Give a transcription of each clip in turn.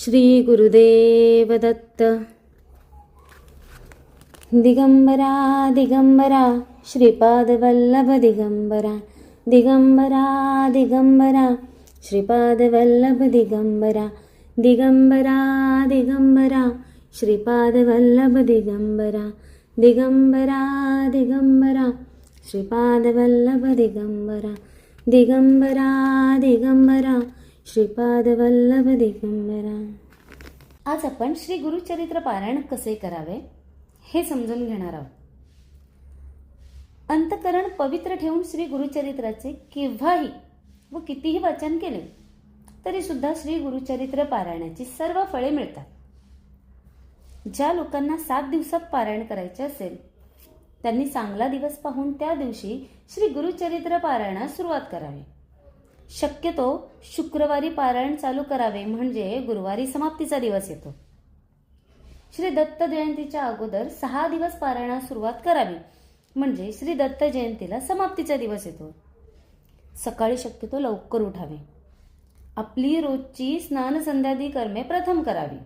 श्रीगुरुदेवदत्तगम्बरादिगम्बरा श्रीपादवल्लभ दिगम्बरा दिगम्बरादिगम्बरा श्रीपादवल्लभ दिगम्बरा दिगम्बरादिगम्बरा श्रीपादवल्लभ दिगम्बरा दिगम्बरादिगम्बरा श्रीपादवल्लभ दिगम्बरा दिगम्बरा दिगम्बरा श्रीपादवल्लभ श्रीपाद वल्लभ दिगंबरा आज आपण श्री गुरुचरित्र पारायण कसे करावे हे समजून घेणार आहोत. अंतकरण पवित्र ठेवून श्री गुरुचरित्राचे केव्हाही व कितीही वाचन केले तरी सुद्धा श्री गुरुचरित्र पारायणाची सर्व फळे मिळतात. ज्या लोकांना सात दिवसात पारायण करायचे असेल त्यांनी चांगला दिवस पाहून त्या दिवशी श्री गुरुचरित्र पारायणास सुरुवात करावी. शक्यतो शुक्रवारी पारायण चालू करावे म्हणजे गुरुवारी समाप्तीचा दिवस येतो. श्री दत्त जयंतीच्या अगोदर सहा दिवस पारायणास सुरुवात करावी म्हणजे श्री दत्त जयंतीला समाप्तीचा दिवस येतो. सकाळी शक्यतो लवकर उठावे. आपली रोजची स्नानसंध्यादी कर्मे प्रथम करावी.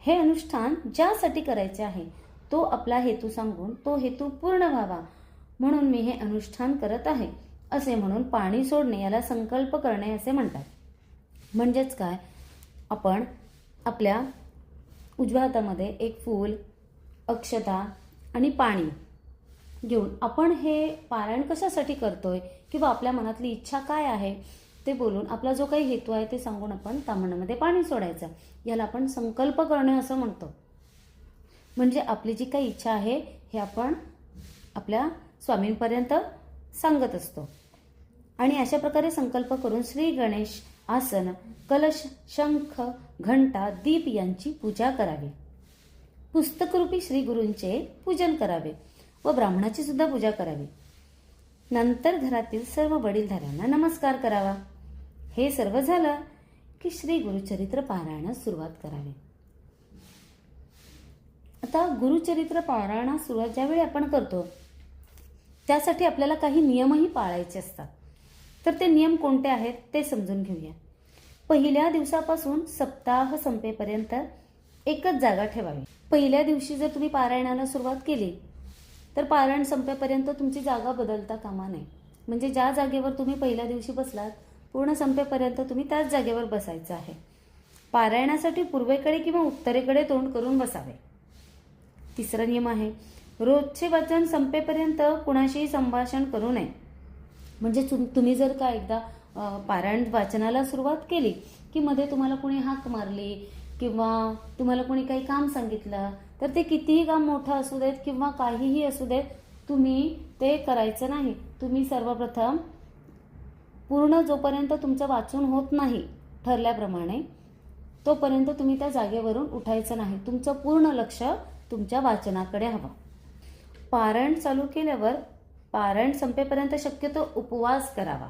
हे अनुष्ठान ज्यासाठी करायचे आहे तो आपला हेतू सांगून तो हेतू पूर्ण व्हावा म्हणून मी हे अनुष्ठान करत आहे. असे म्हणून पाणी सोडणे याला संकल्प करणे असे म्हणतात. म्हणजेच काय? आपण आपल्या उजव्या हातामध्ये एक फूल अक्षता आणि पाणी घेऊन आपण हे पारायण कशासाठी करतोय किंवा आपल्या मनातली इच्छा काय आहे ते बोलून आपला जो काही हेतू आहे ते सांगून आपण तामणामध्ये पाणी सोडायचं. याला आपण संकल्प करणे असं म्हणतो. म्हणजे आपली जी काही इच्छा आहे हे आपण आपल्या स्वामींपर्यंत सांगत असतो. आणि अशा प्रकारे संकल्प करून श्री गणेश आसन कलश शंख घंटा दीप यांची पूजा करावी. पुस्तकरूपी श्री गुरूंचे पूजन करावे व ब्राह्मणाची सुद्धा पूजा करावी. नंतर घरातील सर्व वडीलधाऱ्यांना नमस्कार करावा. हे सर्व झालं की श्री गुरुचरित्र पारायणास सुरुवात करावी. आता गुरुचरित्र पारायणास सुरुवात ज्यावेळी आपण करतो त्यासाठी आपल्याला काही नियमही पाळायचे असतात. तर ते नियम कोणते आहेत ते समजून घेऊया. पहिल्या दिवसापासून सप्ताह संपेपर्यंत एकच जागा ठेवावी. पहिल्या दिवशी जर तुम्ही पारायणाला सुरुवात केली तर पारायण संपेपर्यंत तुमची जागा बदलता कामा नये. म्हणजे ज्या जागेवर तुम्ही पहिल्या दिवशी बसलात पूर्ण संपेपर्यंत तुम्ही त्याच जागेवर बसायचं आहे. पारायणासाठी पूर्वेकडे किंवा उत्तरेकडे तोंड करून बसावे. तिसरा नियम आहे रोजचे वाचन संपेपर्यंत कुणाशीही संभाषण करू नये. म्हणजे तुम्ही जर का एकदा पारायण वाचनाला सुरुवात केली की मध्ये तुम्हाला कोणी हाक मारली किंवा तुम्हाला कोणी काही काम सांगितलं तर ते कितीही काम मोठं असू देत किंवा काहीही असू देत तुम्ही ते करायचं नाही. तुम्ही सर्वप्रथम पूर्ण जोपर्यंत तुमचं वाचून होत नाही ठरल्याप्रमाणे तोपर्यंत तुम्ही त्या जागेवरून उठायचं नाही. तुमचं पूर्ण लक्ष तुमच्या वाचनाकडे हवं. पारण चालू केल्यावर पारण संपेपर्यंत शक्यतो उपवास करावा.